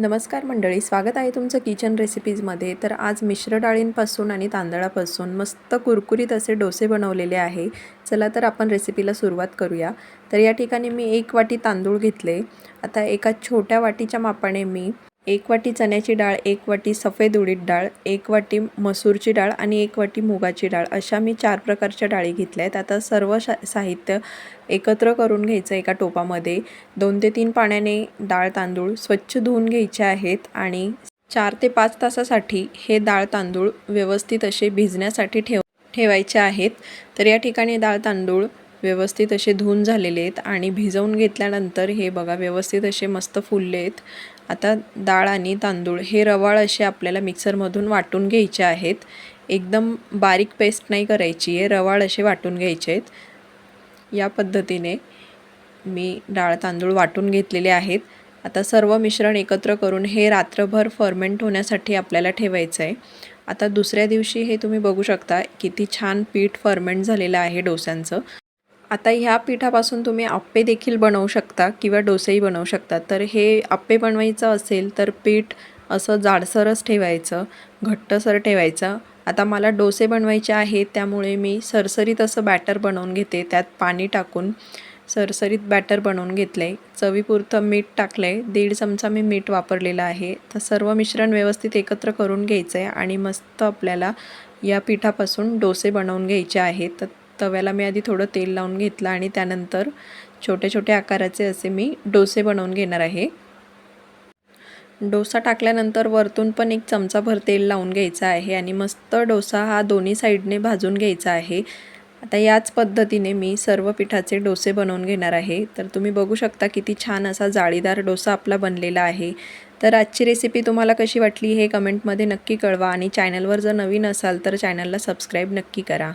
नमस्कार मंडळी स्वागत आहे तुमचं किचन रेसिपीजमध्ये. तर आज मिश्र डाळींपासून आणि तांदळापासून मस्त कुरकुरीत असे डोसे बनवलेले आहे. चला तर आपण रेसिपीला सुरुवात करूया. तर या ठिकाणी मी एक वाटी तांदूळ घेतले. आता एका छोट्या वाटीच्या मापाने मी एक वाटी चण्याची डाळ एक वाटी सफेद उडीद डाळ एक वाटी मसूरची डाळ आणि एक वाटी मुगाची डाळ अशा मी चार प्रकारच्या डाळी घेतल्या आहेत. आता सर्व शा साहित्य एकत्र करून घ्यायचं एका टोपामध्ये. दोन ते तीन पाण्याने डाळ तांदूळ स्वच्छ धुवून घ्यायचे आहेत आणि चार ते पाच तासासाठी हे डाळ तांदूळ व्यवस्थित असे भिजण्यासाठी ठेव ठेवायचे आहेत. तर या ठिकाणी डाळ तांदूळ व्यवस्थित असे धुवून झालेले आहेत आणि भिजवून घेतल्यानंतर हे बघा व्यवस्थित असे मस्त फुलले आहेत. आता डाळ आणि तांदूळ हे रवाळ असे आपल्याला मिक्सरमधून वाटून घ्यायचे आहेत. एकदम बारीक पेस्ट नाही करायची आहे रवाळ असे वाटून घ्यायचे आहेत. या पद्धतीने मी डाळ तांदूळ वाटून घेतलेले आहेत. आता सर्व मिश्रण एकत्र करून हे रात्रभर फर्मेंट होण्यासाठी आपल्याला ठेवायचं आहे. आता दुसऱ्या दिवशी हे तुम्ही बघू शकता किती छान पीठ फर्मेंट झालेलं आहे डोस्यांचं. आता ह्या पिठापासून तुम्ही आप्पे देखील बनवू शकता किंवा डोसेही बनवू शकता. तर हे आप्पे बनवायचं असेल तर पीठ असं जाडसरच ठेवायचं घट्टसर ठेवायचं. आता मला डोसे बनवायचे आहेत त्यामुळे मी सरसरीत असं बॅटर बनवून घेते. त्यात पाणी टाकून सरसरीत बॅटर बनवून घेतलं. आहे चवीपुरतं मीठ टाकलं आहे दीड चमचा मी मीठ वापरलेलं आहे. तर सर्व मिश्रण व्यवस्थित एकत्र करून घ्यायचं आहे आणि मस्त आपल्याला या पिठापासून डोसे बनवून घ्यायचे आहेत. तर तव्याला मी आधी थोडं तेल लावून घेतलं आणि त्यानंतर छोटे छोटे आकाराचे असे मी डोसे बनवून घेणार आहे. डोसा टाकल्यानंतर वरतून पण एक चमचाभर तेल लावून घ्यायचं आहे आणि मस्त डोसा हा दोन्ही साईडने भाजून घ्यायचा आहे. आता याच पद्धतीने मी सर्व पिठाचे डोसे बनवून घेणार आहे. तर तुम्ही बघू शकता किती छान असा जाळीदार डोसा आपला बनलेला आहे. तर आजची रेसिपी तुम्हाला कशी वाटली हे कमेंटमध्ये नक्की कळवा आणि चॅनलवर जर नवीन असाल तर चॅनलला सबस्क्राईब नक्की करा.